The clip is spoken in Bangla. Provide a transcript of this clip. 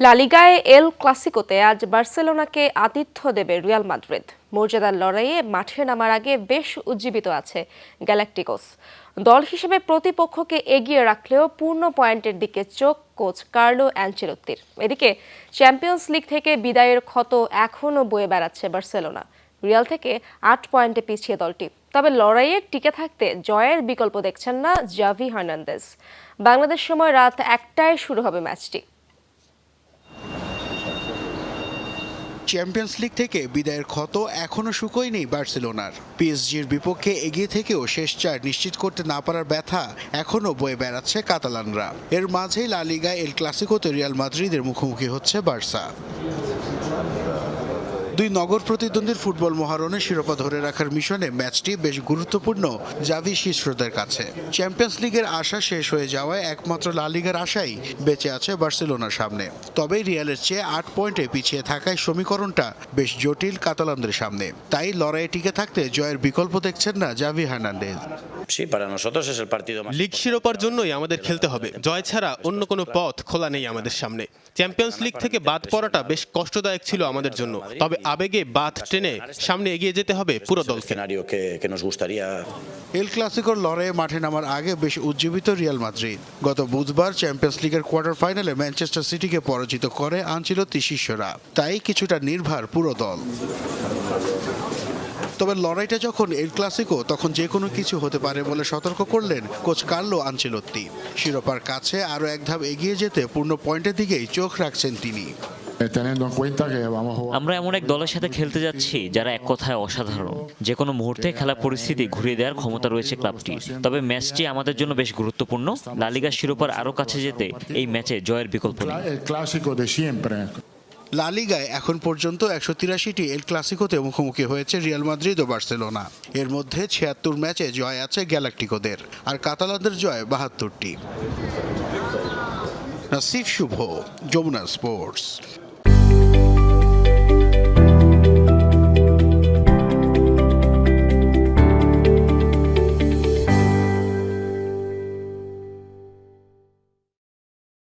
লালিগায় এল ক্লাসিকোতে আজ বার্সেলোনাকে আতিথ্য দেবে রিয়াল মাদ্রিদ। মর্যাদার লড়াইয়ে মাঠে নামার আগে বেশ উজ্জীবিত আছে গ্যালাকটিকোস। দল হিসেবে প্রতিপক্ষকে এগিয়ে রাখলেও পূর্ণ পয়েন্টের দিকে চোখ কোচ কার্লো অ্যাঞ্চেলোত্তির। এদিকে চ্যাম্পিয়ন্স লিগ থেকে বিদায়ের ক্ষত এখনও বয়ে বেড়াচ্ছে বার্সেলোনা। রিয়াল থেকে আট পয়েন্টে পিছিয়ে দলটি। তবে লড়াইয়ে টিকে থাকতে জয়ের বিকল্প দেখছেন না জাভি হার্নান্দেজ। বাংলাদেশ সময় রাত একটায় শুরু হবে ম্যাচটি। চ্যাম্পিয়ন্স লিগ থেকে বিদায়ের ক্ষত এখনও নেই বার্সেলোনার। পিএসজির বিপক্ষে এগিয়ে থেকেও শেষ চার নিশ্চিত করতে না পারার ব্যথা এখনও বয়ে বেড়াচ্ছে কাতালানরা। এর মাঝেই লালিগা এল ক্লাসিকোতে রিয়াল মাদ্রিদের মুখোমুখি হচ্ছে বার্সা। দুই নগর প্রতিদ্বন্দ্বীর ফুটবল মহারণে শিরোপা ধরে রাখার মিশনে ম্যাচটি বেশ গুরুত্বপূর্ণ জাভি শিশ্রদের কাছে। চ্যাম্পিয়ন্স লিগের আশা শেষ হয়ে যাওয়ায় একমাত্র লা লিগার আশাই বেঁচে আছে বার্সেলোনার সামনে। তবে রিয়ালের চেয়ে আট পয়েন্টে পিছিয়ে থাকায় সমীকরণটা বেশ জটিল কাতালানদের সামনে। তাই লড়াইয়ে টিকে থাকতে জয়ের বিকল্প দেখছেন না জাভি হার্নান্ডেজ. লিগ শিরোপার জন্যই আমাদের খেলতে হবে। জয় ছাড়া অন্য কোনো পথ খোলা নেই আমাদের সামনে। চ্যাম্পিয়ন্স লিগ থেকে বাদ পড়াটা বেশ কষ্টদায়ক ছিল আমাদের জন্য। তবে আবেগে বাদ টেনে সামনে এগিয়ে যেতে হবে পুরো দলকে। এল ক্লাসিকোর লড়াইয়ে মাঠে নামার আগে বেশ উজ্জীবিত রিয়াল মাদ্রিদ গত বুধবার চ্যাম্পিয়ন্স লিগের কোয়ার্টার ফাইনালে ম্যানচেস্টার সিটিকে পরাজিত করে আনচিলত্তি শিষ্যরা তাই কিছুটা নির্ভার পুরো দল। তবে লড়াইটা যখন এল ক্লাসিকো তখন যে কোনো কিছু হতে পারে বলে সতর্ক করলেন কোচ কার্লো আনচেলত্তি। শিরোপার কাছে আরও এক ধাপ এগিয়ে যেতে পূর্ণ পয়েন্টের দিকেই চোখ রাখছেন তিনি। Eh, teniendo en cuenta que vamos a jugar. আমরা এমন এক দলের সাথে খেলতে যাচ্ছি যারা এক কথায় অসাধারণ। যে কোনো মুহূর্তে খেলা পরিস্থিতি ঘুরিয়ে দেওয়ার ক্ষমতা রয়েছে ক্লাবটির। তবে ম্যাচটি আমাদের জন্য বেশ গুরুত্বপূর্ণ। লালিগা শিরোপার আরও কাছে যেতে এই ম্যাচে জয়ের বিকল্প নেই। El clásico লা লিগায় এখন পর্যন্ত একশো তিরাশিটি এল ক্লাসিকোতে মুখোমুখি হয়েছে রিয়াল মাদ্রিদ ও বার্সেলোনা এর মধ্যে ছিয়াত্তর ম্যাচে জয় আছে গ্যালাকটিকোদের আর কাতালানদের জয় বাহাত্তরটি। নাসিফ শুভ যমুনা স্পোর্টস।